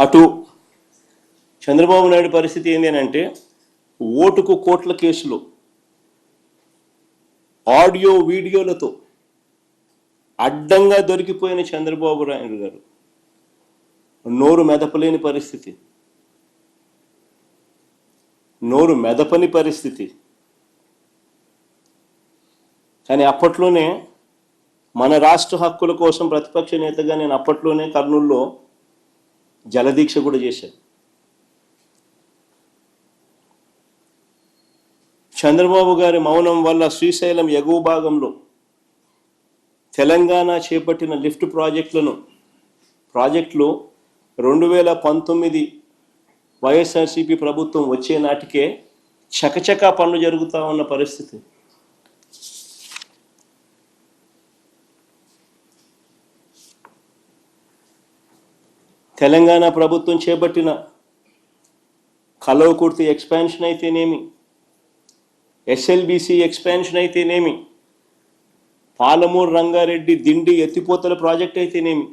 అటు చంద్రబాబు నాయుడు పరిస్థితి ఏంటి అని అంటే ఓటుకు కోట్ల కేసులు ఆడియో వీడియోలతో అడ్డంగా దొరికిపోయిన చంద్రబాబు నాయుడు గారు. నోరు మెదపలేని పరిస్థితి. నోరు మెదపని పరిస్థితి. కానీ అప్పట్లోనే మన రాష్ట్ర హక్కుల కోసం ప్రతిపక్ష నేతగా నేను అప్పట్లోనే కర్నూలులో జలదీక్ష కూడా చేశారు. చంద్రబాబు గారి మౌనం వల్ల శ్రీశైలం ఎగువ భాగంలో తెలంగాణ చేపట్టిన లిఫ్ట్ ప్రాజెక్టులను ప్రాజెక్టులు రెండు వేల పంతొమ్మిది వైఎస్ఆర్సీపీ ప్రభుత్వం వచ్చే నాటికే చకచకా పనులు జరుగుతూ ఉన్న పరిస్థితి. తెలంగాణ ప్రభుత్వం చేపట్టిన కలవకుర్తి ఎక్స్పాన్షన్ అయితేనేమి ఎస్ఎల్బిసి ఎక్స్పాన్షన్ అయితేనేమి పాలమూరు రంగారెడ్డి దిండి ఎత్తిపోతల ప్రాజెక్ట్ అయితేనేమి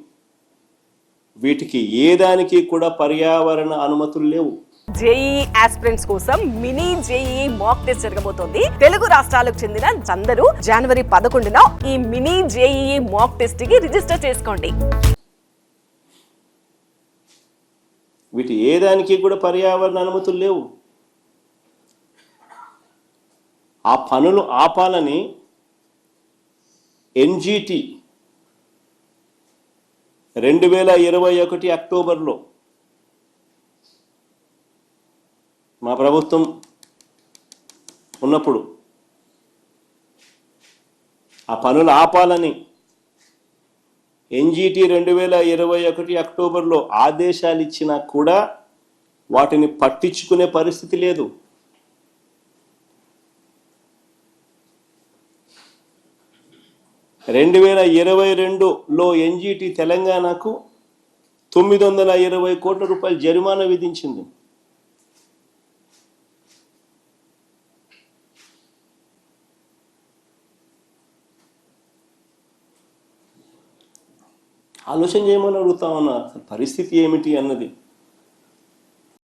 వీటికి ఏ దానికి కూడా పర్యావరణ అనుమతులు లేవు. జేఈ ఆస్పిరెంట్స్ కోసం మినీ జేఈ మాక్ టెస్ట్ జరగబోతోంది. తెలుగు రాష్ట్రాలకు చెందిన అందరూ జనవరి పదకొండున ఈ మినీ జేఈ మాక్ టెస్ట్కి రిజిస్టర్ చేసుకోండి. వీటి ఏ దానికి కూడా పర్యావరణ అనుమతులు లేవు. ఆ పనులు ఆపాలని ఎన్జిటి రెండు వేల ఇరవై ఒకటి అక్టోబర్లో మా ప్రభుత్వం ఉన్నప్పుడు ఆ పనులు ఆపాలని ఎన్జిటి రెండు వేల ఇరవై ఒకటి అక్టోబర్లో ఆదేశాలు ఇచ్చినా కూడా వాటిని పట్టించుకునే పరిస్థితి లేదు. రెండు వేల ఇరవై రెండులో ఎన్జిటి తెలంగాణకు తొమ్మిది వందల ఇరవై కోట్ల రూపాయలు జరిమానా విధించింది. ఆలోచన చేయమని అడుగుతా ఉన్నా పరిస్థితి ఏమిటి అన్నది.